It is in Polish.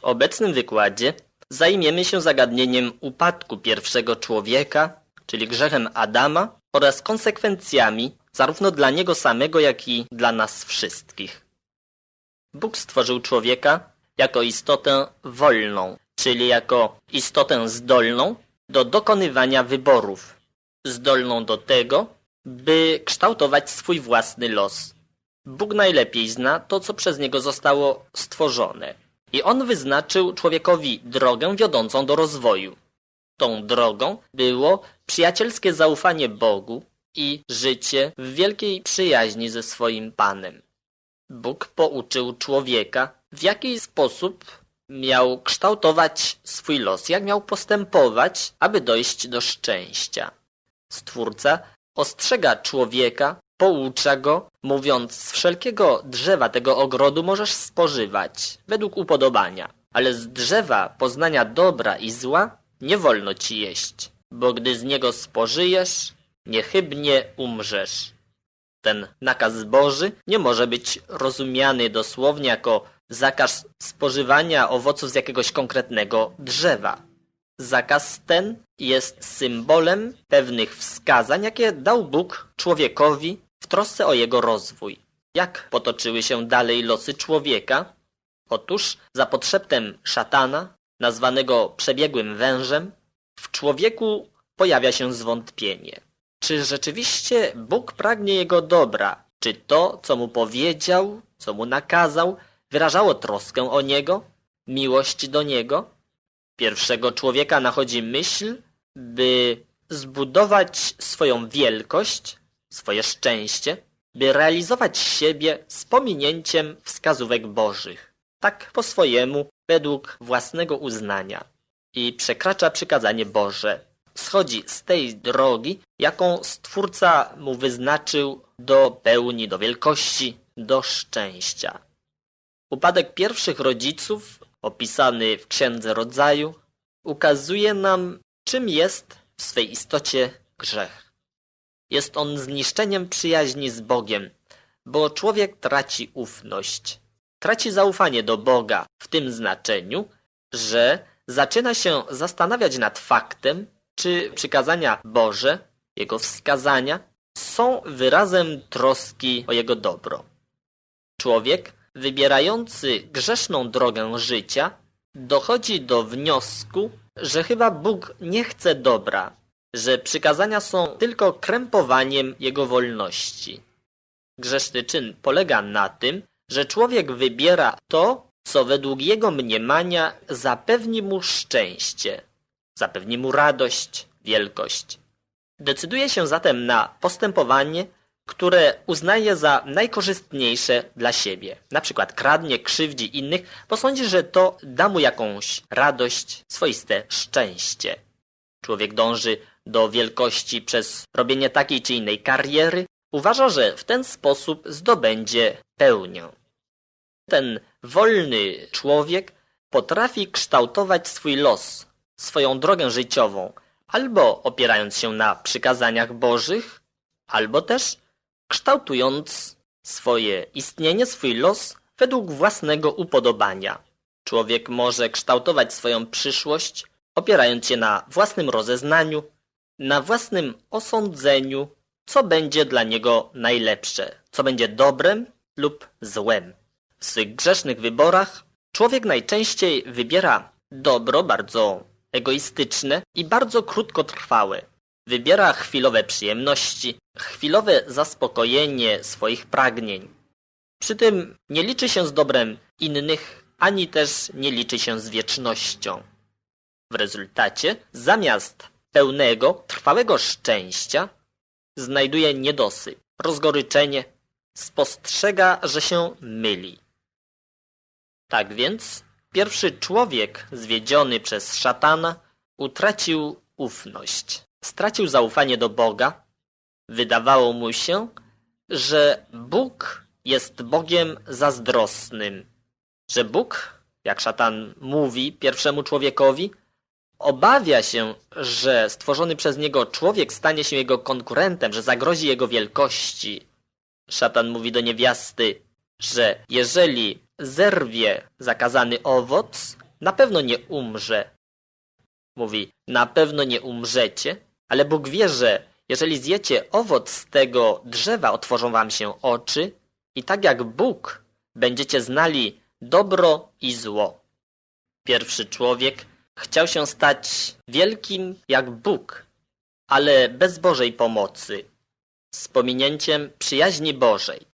W obecnym wykładzie zajmiemy się zagadnieniem upadku pierwszego człowieka, czyli grzechem Adama oraz konsekwencjami zarówno dla niego samego, jak i dla nas wszystkich. Bóg stworzył człowieka jako istotę wolną, czyli jako istotę zdolną do dokonywania wyborów, zdolną do tego, by kształtować swój własny los. Bóg najlepiej zna to, co przez niego zostało stworzone. I on wyznaczył człowiekowi drogę wiodącą do rozwoju. Tą drogą było przyjacielskie zaufanie Bogu i życie w wielkiej przyjaźni ze swoim Panem. Bóg pouczył człowieka, w jaki sposób miał kształtować swój los, jak miał postępować, aby dojść do szczęścia. Stwórca ostrzega człowieka, poucza go, mówiąc z wszelkiego drzewa tego ogrodu możesz spożywać, według upodobania, ale z drzewa poznania dobra i zła nie wolno ci jeść, bo gdy z niego spożyjesz, niechybnie umrzesz. Ten nakaz Boży nie może być rozumiany dosłownie jako zakaz spożywania owoców z jakiegoś konkretnego drzewa. Zakaz ten jest symbolem pewnych wskazań, jakie dał Bóg człowiekowi trosce o jego rozwój. Jak potoczyły się dalej losy człowieka? Otóż za podszeptem szatana, nazwanego przebiegłym wężem, w człowieku pojawia się zwątpienie. Czy rzeczywiście Bóg pragnie jego dobra? Czy to, co mu powiedział, co mu nakazał, wyrażało troskę o niego, miłość do niego? Pierwszego człowieka nachodzi myśl, by zbudować swoją wielkość, swoje szczęście, by realizować siebie z pominięciem wskazówek bożych, tak po swojemu, według własnego uznania. I przekracza przykazanie Boże. Schodzi z tej drogi, jaką Stwórca mu wyznaczył do pełni, do wielkości, do szczęścia. Upadek pierwszych rodziców, opisany w Księdze Rodzaju, ukazuje nam, czym jest w swej istocie grzech. Jest on zniszczeniem przyjaźni z Bogiem, bo człowiek traci ufność, traci zaufanie do Boga w tym znaczeniu, że zaczyna się zastanawiać nad faktem, czy przykazania Boże, Jego wskazania, są wyrazem troski o Jego dobro. Człowiek, wybierający grzeszną drogę życia, dochodzi do wniosku, że chyba Bóg nie chce dobra, że przykazania są tylko krępowaniem Jego wolności. Grzeszny czyn polega na tym, że człowiek wybiera to, co według jego mniemania zapewni mu szczęście, zapewni mu radość, wielkość. Decyduje się zatem na postępowanie, które uznaje za najkorzystniejsze dla siebie. Na przykład kradnie, krzywdzi innych, bo sądzi, że to da mu jakąś radość, swoiste szczęście. Człowiek dąży do wielkości przez robienie takiej czy innej kariery, uważa, że w ten sposób zdobędzie pełnię. Ten wolny człowiek potrafi kształtować swój los, swoją drogę życiową, albo opierając się na przykazaniach bożych, albo też kształtując swoje istnienie, swój los według własnego upodobania. Człowiek może kształtować swoją przyszłość, opierając się na własnym rozeznaniu, na własnym osądzeniu, co będzie dla niego najlepsze, co będzie dobrem lub złem. W swych grzesznych wyborach człowiek najczęściej wybiera dobro bardzo egoistyczne i bardzo krótkotrwałe. Wybiera chwilowe przyjemności, chwilowe zaspokojenie swoich pragnień. Przy tym nie liczy się z dobrem innych, ani też nie liczy się z wiecznością. W rezultacie, zamiast pełnego, trwałego szczęścia, znajduje niedosyt, rozgoryczenie, spostrzega, że się myli. Tak więc pierwszy człowiek zwiedziony przez szatana utracił ufność, stracił zaufanie do Boga. Wydawało mu się, że Bóg jest Bogiem zazdrosnym, że Bóg, jak szatan mówi pierwszemu człowiekowi, obawia się, że stworzony przez niego człowiek stanie się jego konkurentem, że zagrozi jego wielkości. Szatan mówi do niewiasty, że jeżeli zerwie zakazany owoc, na pewno nie umrze. Mówi, na pewno nie umrzecie, ale Bóg wie, że jeżeli zjecie owoc z tego drzewa, otworzą wam się oczy i tak jak Bóg będziecie znali dobro i zło. Pierwszy człowiek chciał się stać wielkim jak Bóg, ale bez Bożej pomocy, z pominięciem przyjaźni Bożej.